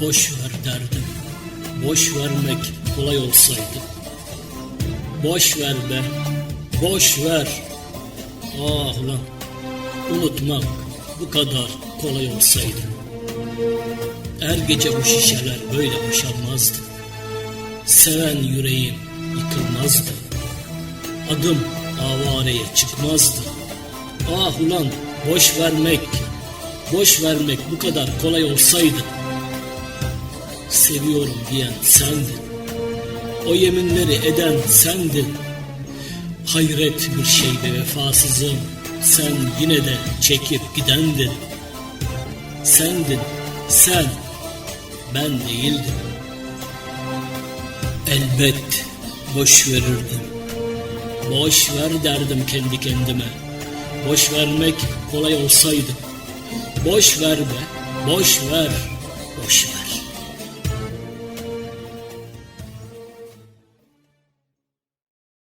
Boş ver derdim. Boş vermek kolay olsaydı. Boş ver be. Boş ver. Ah ulan. Unutmak bu kadar kolay olsaydı. Her gece bu şişeler böyle boşalmazdı. Seven yüreğim yıkılmazdı. Adım avareye çıkmazdı. Ah ulan boş vermek, boş vermek bu kadar kolay olsaydı. Seviyorum diyen sendin. O yeminleri eden sendin. Hayret bir şeyde vefasızım. Sen yine de çekip gidendin. Sendin, sen, ben değildim. Elbet boş verirdim. Boş ver derdim kendi kendime. Boş vermek kolay olsaydı. Boş ver be, boş ver, boş ver.